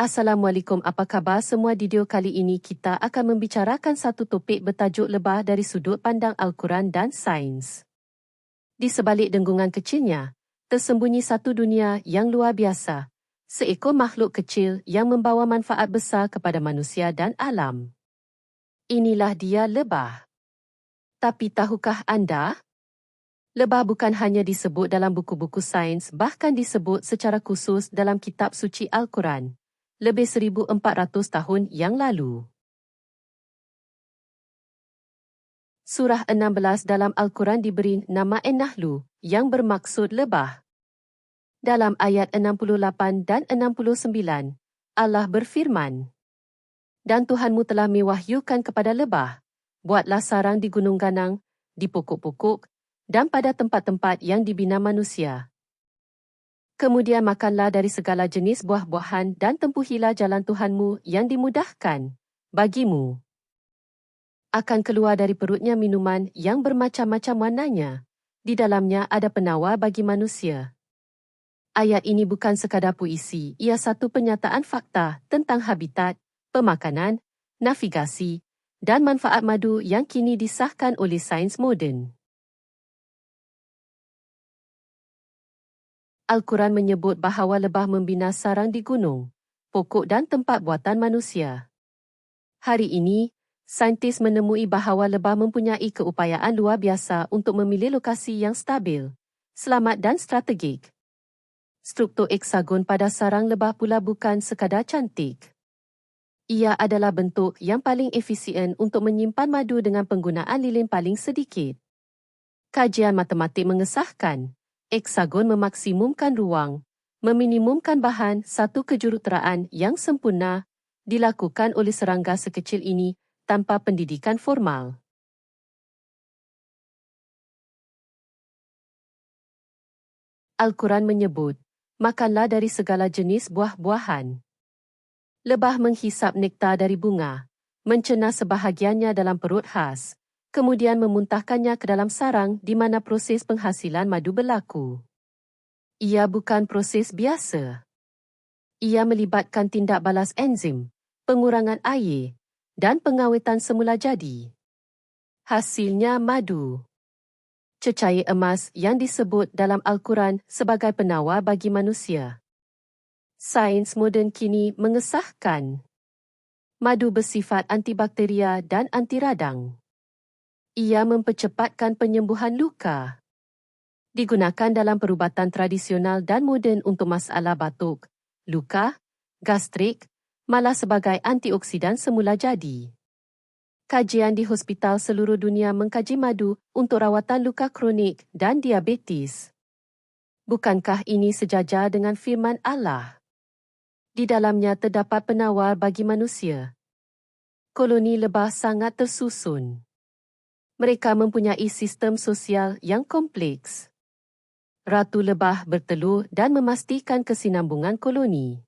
Assalamualaikum apa khabar semua video kali ini kita akan membicarakan satu topik bertajuk lebah dari sudut pandang Al-Quran dan sains. Di sebalik denggungan kecilnya, tersembunyi satu dunia yang luar biasa, seekor makhluk kecil yang membawa manfaat besar kepada manusia dan alam. Inilah dia lebah. Tapi tahukah anda? Lebah bukan hanya disebut dalam buku-buku sains bahkan disebut secara khusus dalam kitab suci Al-Quran lebih 1400 tahun yang lalu. Surah 16 dalam Al-Quran diberi nama En-Nahlu yang bermaksud lebah. Dalam ayat 68 dan 69, Allah berfirman, Dan Tuhanmu telah mewahyukan kepada lebah, buatlah sarang di gunung ganang, di pokok-pokok dan pada tempat-tempat yang dibina manusia. Kemudian makanlah dari segala jenis buah-buahan dan tempuhilah jalan Tuhanmu yang dimudahkan bagimu. Akan keluar dari perutnya minuman yang bermacam-macam warnanya. Di dalamnya ada penawar bagi manusia. Ayat ini bukan sekadar puisi, ia satu penyataan fakta tentang habitat, pemakanan, navigasi dan manfaat madu yang kini disahkan oleh sains moden. Al-Quran menyebut bahawa lebah membina sarang di gunung, pokok dan tempat buatan manusia. Hari ini, saintis menemui bahawa lebah mempunyai keupayaan luar biasa untuk memilih lokasi yang stabil, selamat dan strategik. Struktur eksagon pada sarang lebah pula bukan sekadar cantik. Ia adalah bentuk yang paling efisien untuk menyimpan madu dengan penggunaan lilin paling sedikit. Kajian matematik mengesahkan Eksagon memaksimumkan ruang, meminimumkan bahan satu kejuruteraan yang sempurna dilakukan oleh serangga sekecil ini tanpa pendidikan formal. Al-Quran menyebut, makanlah dari segala jenis buah-buahan. Lebah menghisap nektar dari bunga, mencerna sebahagiannya dalam perut khas, kemudian memuntahkannya ke dalam sarang di mana proses penghasilan madu berlaku. Ia bukan proses biasa. Ia melibatkan tindak balas enzim, pengurangan air dan pengawetan semula jadi. Hasilnya madu. Cecair emas yang disebut dalam Al-Quran sebagai penawar bagi manusia. Sains moden kini mengesahkan madu bersifat antibakteria dan antiradang. Ia mempercepatkan penyembuhan luka. Digunakan dalam perubatan tradisional dan moden untuk masalah batuk, luka, gastrik, malah sebagai antioksidan semula jadi. Kajian di hospital seluruh dunia mengkaji madu untuk rawatan luka kronik dan diabetes. Bukankah ini sejajar dengan firman Allah? Di dalamnya terdapat penawar bagi manusia. Koloni lebah sangat tersusun mereka mempunyai sistem sosial yang kompleks. Ratu lebah bertelur dan memastikan kesinambungan koloni.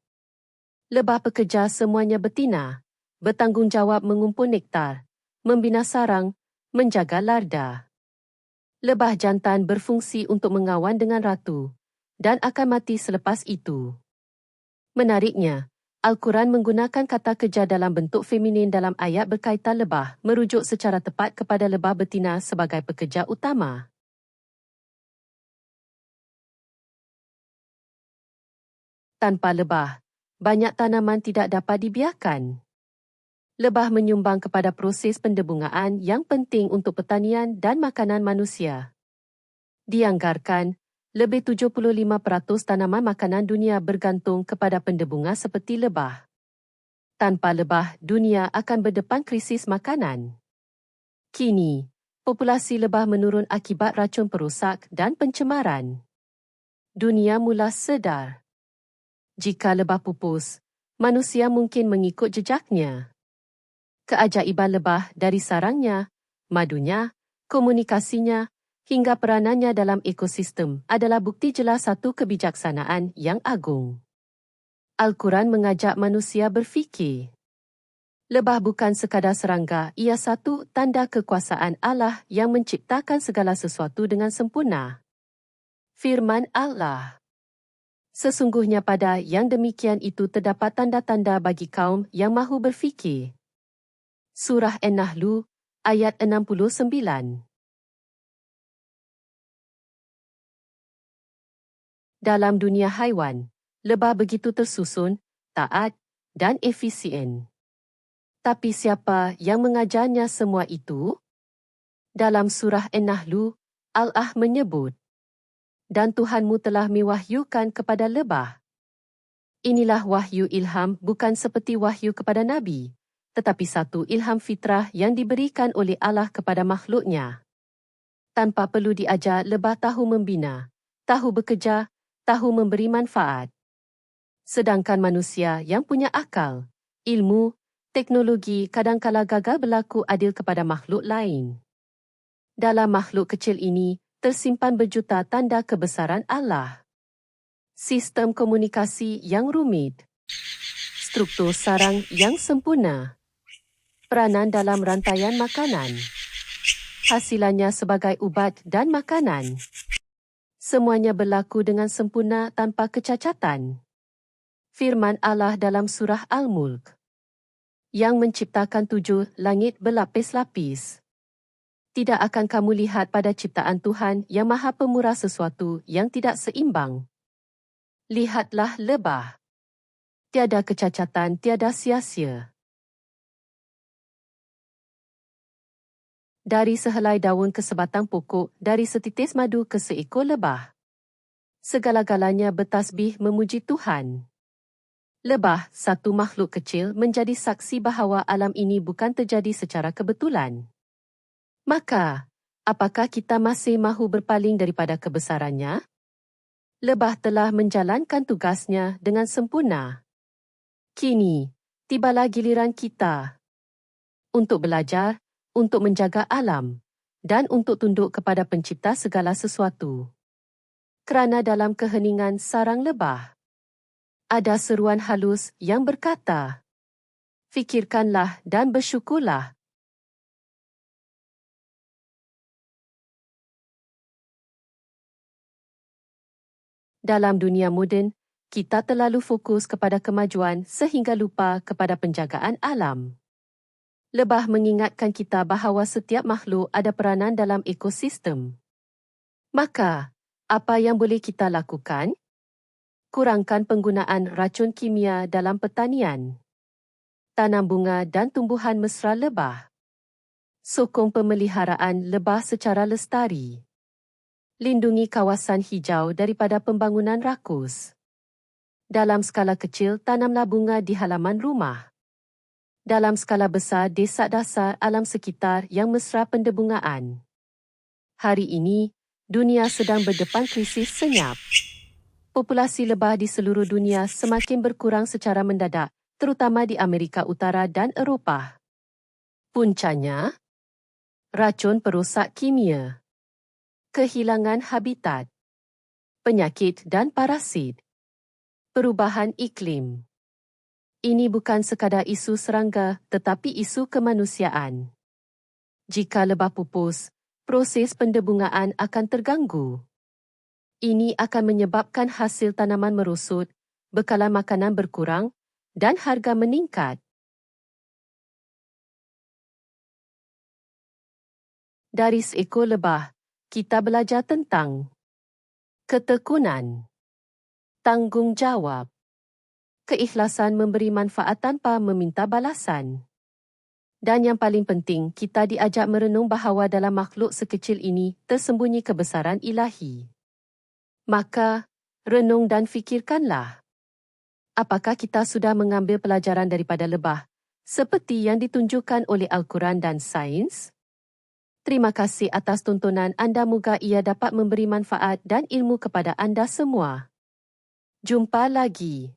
Lebah pekerja semuanya betina, bertanggungjawab mengumpul nektar, membina sarang, menjaga larda. Lebah jantan berfungsi untuk mengawan dengan ratu dan akan mati selepas itu. Menariknya, Al-Quran menggunakan kata kerja dalam bentuk feminin dalam ayat berkaitan lebah merujuk secara tepat kepada lebah betina sebagai pekerja utama. Tanpa lebah, banyak tanaman tidak dapat dibiarkan. Lebah menyumbang kepada proses pendebungaan yang penting untuk pertanian dan makanan manusia. Dianggarkan, lebih 75% tanaman makanan dunia bergantung kepada pendebunga seperti lebah. Tanpa lebah, dunia akan berdepan krisis makanan. Kini, populasi lebah menurun akibat racun perosak dan pencemaran. Dunia mula sedar. Jika lebah pupus, manusia mungkin mengikut jejaknya. Keajaiban lebah dari sarangnya, madunya, komunikasinya hingga peranannya dalam ekosistem adalah bukti jelas satu kebijaksanaan yang agung. Al-Quran mengajak manusia berfikir. Lebah bukan sekadar serangga, ia satu tanda kekuasaan Allah yang menciptakan segala sesuatu dengan sempurna. Firman Allah. Sesungguhnya pada yang demikian itu terdapat tanda-tanda bagi kaum yang mahu berfikir. Surah An-Nahlu, ayat 69 Dalam dunia haiwan, lebah begitu tersusun, taat dan efisien. Tapi siapa yang mengajarnya semua itu? Dalam surah An-Nahlu, Allah menyebut, dan Tuhanmu telah mewahyukan kepada lebah. Inilah wahyu ilham bukan seperti wahyu kepada Nabi, tetapi satu ilham fitrah yang diberikan oleh Allah kepada makhluknya. Tanpa perlu diajar, lebah tahu membina, tahu bekerja, tahu memberi manfaat. Sedangkan manusia yang punya akal, ilmu, teknologi kadangkala gagal berlaku adil kepada makhluk lain. Dalam makhluk kecil ini, tersimpan berjuta tanda kebesaran Allah. Sistem komunikasi yang rumit. Struktur sarang yang sempurna. Peranan dalam rantaian makanan. Hasilannya sebagai ubat dan makanan. Semuanya berlaku dengan sempurna tanpa kecacatan. Firman Allah dalam surah Al-Mulk yang menciptakan tujuh langit berlapis-lapis tidak akan kamu lihat pada ciptaan Tuhan yang maha pemurah sesuatu yang tidak seimbang. Lihatlah lebah. Tiada kecacatan, tiada sia-sia. Dari sehelai daun ke sebatang pokok, dari setitis madu ke seekor lebah. Segala-galanya bertasbih memuji Tuhan. Lebah, satu makhluk kecil, menjadi saksi bahawa alam ini bukan terjadi secara kebetulan. Maka, apakah kita masih mahu berpaling daripada kebesarannya? Lebah telah menjalankan tugasnya dengan sempurna. Kini, tibalah giliran kita untuk belajar, untuk menjaga alam dan untuk tunduk kepada pencipta segala sesuatu. Kerana dalam keheningan sarang lebah, ada seruan halus yang berkata, Fikirkanlah dan bersyukurlah Dalam dunia moden, kita terlalu fokus kepada kemajuan sehingga lupa kepada penjagaan alam. Lebah mengingatkan kita bahawa setiap makhluk ada peranan dalam ekosistem. Maka, apa yang boleh kita lakukan? Kurangkan penggunaan racun kimia dalam pertanian. Tanam bunga dan tumbuhan mesra lebah. Sokong pemeliharaan lebah secara lestari lindungi kawasan hijau daripada pembangunan rakus. Dalam skala kecil, tanamlah bunga di halaman rumah. Dalam skala besar, desak dasar alam sekitar yang mesra pendebungaan. Hari ini, dunia sedang berdepan krisis senyap. Populasi lebah di seluruh dunia semakin berkurang secara mendadak, terutama di Amerika Utara dan Eropah. Puncanya, racun perosak kimia kehilangan habitat, penyakit dan parasit, perubahan iklim. Ini bukan sekadar isu serangga tetapi isu kemanusiaan. Jika lebah pupus, proses pendebungaan akan terganggu. Ini akan menyebabkan hasil tanaman merosot, bekalan makanan berkurang dan harga meningkat. Dari seekor lebah, kita belajar tentang ketekunan, tanggungjawab, keikhlasan memberi manfaat tanpa meminta balasan. Dan yang paling penting, kita diajak merenung bahawa dalam makhluk sekecil ini tersembunyi kebesaran ilahi. Maka, renung dan fikirkanlah. Apakah kita sudah mengambil pelajaran daripada lebah, seperti yang ditunjukkan oleh Al-Quran dan sains? Terima kasih atas tontonan anda moga ia dapat memberi manfaat dan ilmu kepada anda semua. Jumpa lagi.